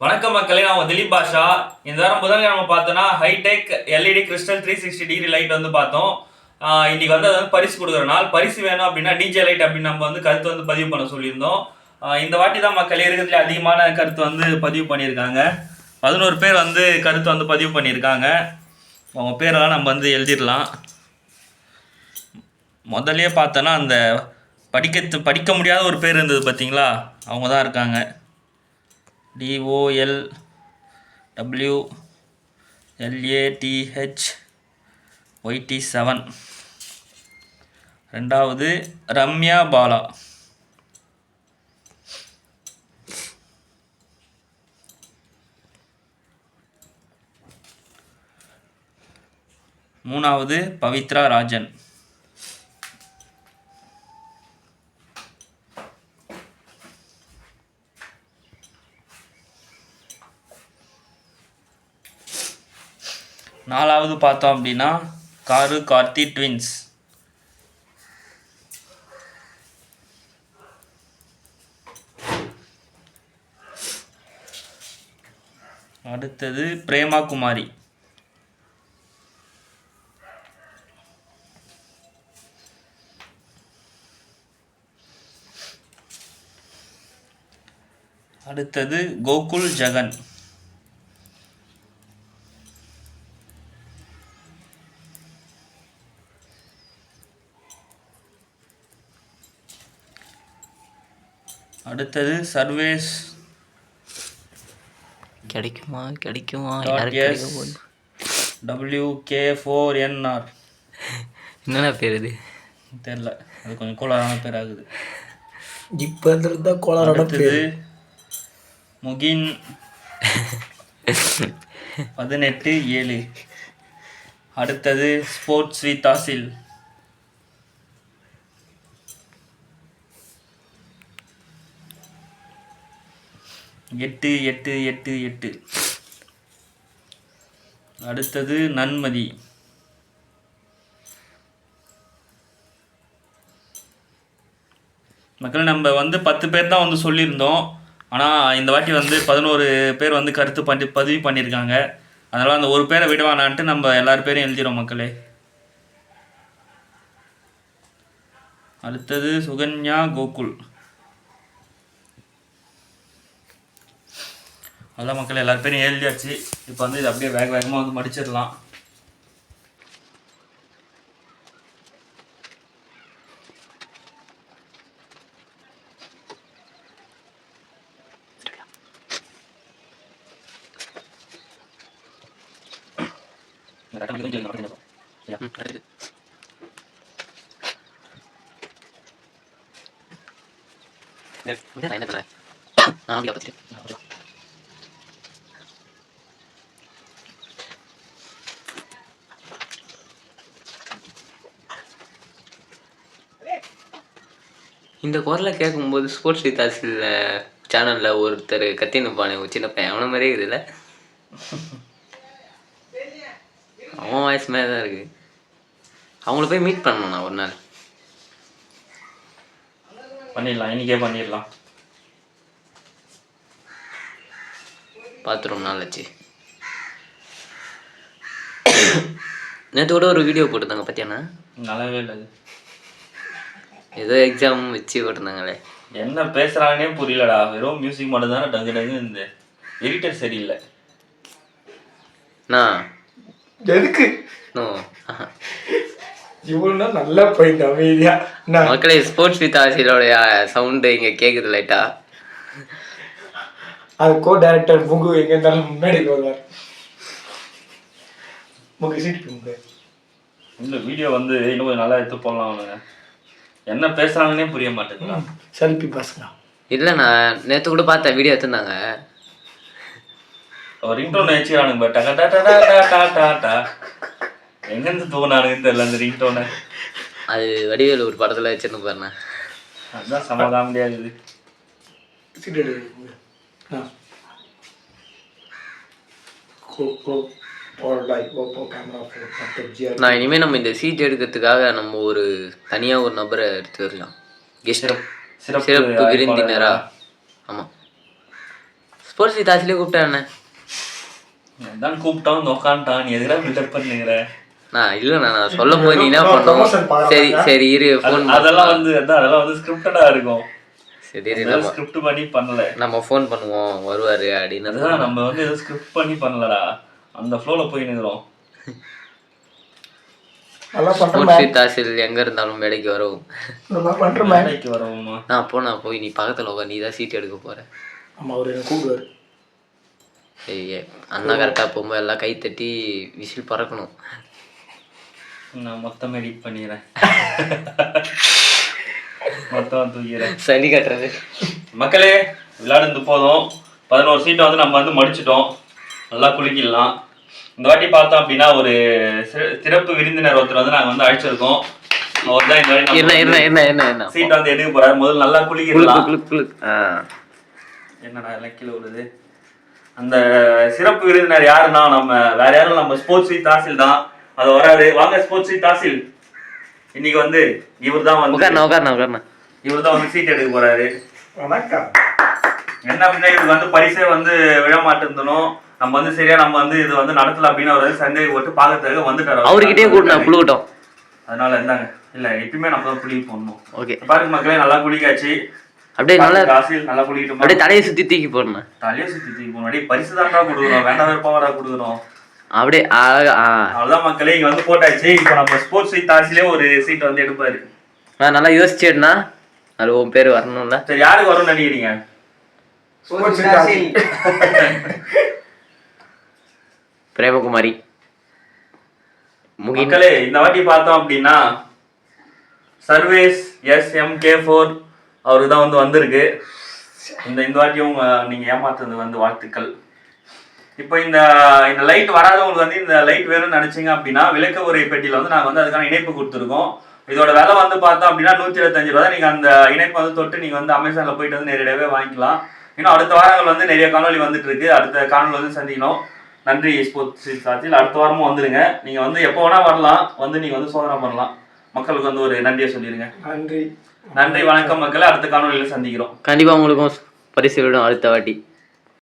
வணக்கம் மக்களே நான் உங்க திலீப் பாஷா. இந்த வாரம் புதன்கிழமை பார்த்தோன்னா hi-tech LED crystal three sixty degree light வந்து பார்த்தோம். இன்னைக்கு வந்து அது வந்து பரிசு கொடுக்குற நாள். பரிசு வேணும் அப்படின்னா டிஜே லைட் அப்படின்னு நம்ம வந்து கருத்து வந்து பதிவு பண்ண சொல்லியிருந்தோம். இந்த வாட்டி தான் மக்கள் இருக்கிறதுல அதிகமான கருத்து வந்து பதிவு பண்ணியிருக்காங்க. பதினோரு பேர் வந்து கருத்து வந்து பதிவு பண்ணியிருக்காங்க. அவங்க பேரெல்லாம் நம்ம வந்து எழுதிடலாம். முதல்லயே பார்த்தோன்னா அந்த படிக்க படிக்க முடியாத ஒரு பேர் இருந்தது பார்த்தீங்களா? அவங்க தான் இருக்காங்க. டிஓஎல் டபிள்யூ எல்ஏடிஹெச் ஒய்டி செவன் ரெண்டாவது ரம்யா பாலா. மூணாவது பவித்ரா ராஜன். நாலாவது பார்த்தோம் அப்படின்னா காரு கார்த்தி ட்வின்ஸ் அடுத்தது பிரேமா குமாரி அடுத்தது கோகுல் ஜெகன். அடுத்தது சர்வேஸ். கிடைக்குமா? கிடைக்குமா? டபிள்யூ கே ஃபோர் என்ஆர் என்னென்ன பேர் இது? தெரில அது கொஞ்சம் கோளாறான பேர் ஆகுது. இப்போ இருந்திருந்தா கோளாரோட அடுத்தது முகின். பதினெட்டு ஏழு. அடுத்தது ஸ்போர்ட்ஸ் வி தாசில். எட்டு எட்டு எட்டு எட்டு. அடுத்தது நன்மதி. மக்கள் நம்ம வந்து பத்து பேர் தான் வந்து சொல்லியிருந்தோம். ஆனால் இந்த வாட்டி வந்து பதினோரு பேர் வந்து கருத்து பண்ணி பதிவு பண்ணியிருக்காங்க. அதனால் அந்த ஒரு பேரை விடுவானான்ட்டு நம்ம எல்லார் பேரையும் எழுதிடும் மக்களே. அடுத்தது சுகன்யா கோகுல். அதெல்லாம் மக்கள் எல்லாரு பேரும் எழுதியாச்சு. இப்போ வந்து இது அப்படியே வேக வேகமாக வந்து மடிச்சிடலாம். இந்த குரலை கேட்கும்போது ஸ்போர்ட்ஸ் வித்தாசில் சேனலில் ஒருத்தர் கத்தி நிற்பானே ஒரு சின்ன பையன். அவன மாதிரியே இருக்குதுல்ல? அவன் வாய்ஸ் மாதிரி தான் இருக்கு. அவங்கள போய் மீட் பண்ணணும் நான் ஒரு நாள். பண்ணிடலாம் இன்னைக்கே பண்ணிடலாம். பார்த்து ரொம்ப நாள் ஆச்சு. நேற்று கூட ஒரு வீடியோ போட்டிருந்தாங்க பார்த்தியாண்ணா நல்லாவே இல்லை ஏதோ எக்ஸாம் வச்சு போட்டிருந்தாங்களே என்ன பேசுறாங்கன்னே புரியலடா. வெறும் மியூசிக் மட்டும் தானே டங்கு டங்கு இந்த எடிட்டர் சரியில்லை. நான் எதுக்கு? நோ. இவனா நல்லா போயிட்டு அமைதியா. மக்களே ஸ்போர்ட்ஸ் வித் ஆசிரியருடைய சவுண்டு இங்கே கேட்குது லைட்டா அது கோ டைரக்டர் முகு எங்க இருந்தாலும் முன்னாடி வருவார். முகு சீட்டு முகு இந்த வீடியோ வந்து இன்னும் கொஞ்சம் நல்லா எடுத்து போடலாம் அவனுங்க. என்ன பேசுறாங்கன்னே புரிய மாட்டேங்குதா. செல்ஃபி பசங்க இல்லை நான் நேற்று கூட பார்த்தேன் வீடியோ எடுத்திருந்தாங்க. ஒரு ரிங்டோன் வச்சுக்கிறானுங்க பட் டா டா டா டா டா டா டா எங்கேருந்து தூங்கினானுங்கன்னு தெரியல அந்த ரிங்டோனை. அது வடிவேலு ஒரு படத்தில் வச்சிருந்து பாருண்ணா. அதுதான் சமாதானமே இருக்குது நான் இனிமேல் நம்ம இந்த சீட் எடுக்கிறதுக்காக நம்ம ஒரு தனியாக ஒரு நபரை எடுத்து வரலாம். கெஸ்ட் சிறப்பு சிறப்பு விருந்தினரா? ஆமாம் ஸ்போர்ட்ஸ் வித்தாசிலே கூப்பிட்டானே தான் கூப்பிட்டான் உக்காண்டான் நீ எதுக்குடா பில்டப் பண்ணுங்கிற நான் இல்லைண்ணா நான் சொல்லும் போது நீ என்ன பார்க்கறாங்க. சரி சரி இரு ஃபோன் அதெல்லாம் வந்து அதெல்லாம் வந்து ஸ்கிரிப்டடா இருக்கும். சரி நம்ம ஸ்கிரிப்ட் பண்ணி பண்ணல. நம்ம ஃபோன் பண்ணுவோம் வருவாரு அப்படின்னு நம்ம வந்து எதுவும் ஸ்கிரிப்ட் பண்ணி பண்ணலடா. அந்த ஃப்ளோல போய் ஸ்போர்ட்ஸ் வித்தாசில் எங்க இருந்தாலும் வேலைக்கு வரவுமா. நான் போ நான் போய் நீ பக்கத்துல உட்கார் நீ தான் சீட் எடுக்க போற. ஆமா அவர் என்ன கூப்பிடுவாரு. சரி அண்ணா கரெக்டாக போகும்போது எல்லாம் கை தட்டி விசில் பறக்கணும். நான் மொத்தம் எடிட் பண்ணிடுறேன். மொத்தம் தூக்கிறேன் சளி கட்டுறது. மக்களே விளையாடுறது போதும். பதினோரு சீட்டை வந்து நம்ம வந்து மடிச்சிட்டோம். நல்லா குளிக்கிடலாம் இந்த வாட்டி பார்த்தோம் அப்படின்னா ஒரு சிறப்பு விருந்தினர் ஒருத்தர் வந்து நாங்கள் வந்து அழைச்சிருக்கோம். அவர் தான் இந்த வாட்டி என்ன என்ன நம்ம என்ன என்ன என்ன சீட்டை வந்து எடுக்க போறாரு. முதல்ல நல்லா குளுக்கு குளிக்கிடலாம் குளுக்கு குளுக்கு. ஆ. என்னடா எல்லாம் கீழே விழுது? அந்த சிறப்பு விருந்தினர் யாருன்னா நம்ம வேற யாரும் நம்ம ஸ்போர்ட்ஸ் தாசில் தான். அது வராரு. வாங்க ஸ்போர்ட்ஸ் தாசில். இன்னைக்கு வந்து இவர் தான் வந்து உட்காரணா உட்காரணா உட்காரணா இவர் தான் வந்து சீட் எடுக்க போறாரு. வணக்கம். என்ன அப்படின்னா இதுக்கு வந்து பரிசே வந்து விழ மாட்டிருந்தனும் நம்ம வந்து சரியா நம்ம வந்து இது வந்து நடத்தல அப்படின்னு அவர் வந்து சண்டே போட்டு பாக்கிறதுக்கு வந்துட்டாரு அவர்கிட்டயே கூட்டினா புழுகட்டும் அதனால இருந்தாங்க இல்ல எப்பயுமே நம்ம தான் குளிக்க போடணும். ஓகே. பாருங்க மக்களே நல்லா குளிக்காச்சு. அப்படியே நல்லா காசில் நல்லா குளிக்கட்டுமா? அப்படியே தலையை சுத்தி தூக்கி போடணும். தலையை சுத்தி தூக்கி முன்னாடி பரிசு தான்டா கொடுக்குறோம் வேண்டாம் விருப்பமாடா கொடுக்குறோம் அப்படியே அழகா மக்களே இங்க வந்து போட்டாச்சு. இப்போ நம்ம ஸ்போர்ட்ஸ் சீட் தாசிலே ஒரு சீட் வந்து எடுப்பாரு. நான் நல்லா யோசிச்சேன்னா அது உன் பேர் வரணும்ல. சரி யாருக்கு வரும்னு நினைக்கிறீங்க? பிரேமகுமாரி. மக்களே இந்த வாட்டி பார்த்தோம் அப்படின்னா Sarvesh S M K four அவரு தான் வந்து வந்திருக்கு. இந்த இந்த வாட்டியும் நீங்கள் நீங்க ஏமாத்துறது வந்து வாழ்த்துக்கள். இப்போ இந்த இந்த லைட் வராதவங்களுக்கு வந்து இந்த லைட் வேணும்னு நினச்சிங்க அப்படின்னா விளக்க உரை பெட்டியில் வந்து நாங்கள் வந்து அதுக்கான இணைப்பு கொடுத்துருக்கோம். இதோட விலை வந்து பார்த்தோம் அப்படின்னா நூற்றி இருபத்தஞ்சு ரூபா தான். அந்த இணைப்பை வந்து தொட்டு நீங்கள் வந்து அமேசானில் போயிட்டு வந்து நேரடியாகவே வாங்கிக்கலாம். இன்னும் அடுத்த வாரங்கள் வந்து நிறைய காணொளி வந்துட்டு இருக்கு. அடுத்த காணொலி வந்து சந்திக்கணும். நன்றி ஸ்போர்ட்ஸ் சாட்சியில் அடுத்த வாரமும் வந்துருங்க. நீங்க வந்து எப்போ வேணா வரலாம். வந்து நீங்க வந்து சோதனை பண்ணலாம். மக்களுக்கு வந்து ஒரு நன்றியை சொல்லிடுங்க நன்றி. நன்றி வணக்கம் மக்களே. அடுத்த காணொலியில சந்திக்கிறோம். கண்டிப்பா உங்களுக்கும் பரிசு விடும் அடுத்த வாட்டி.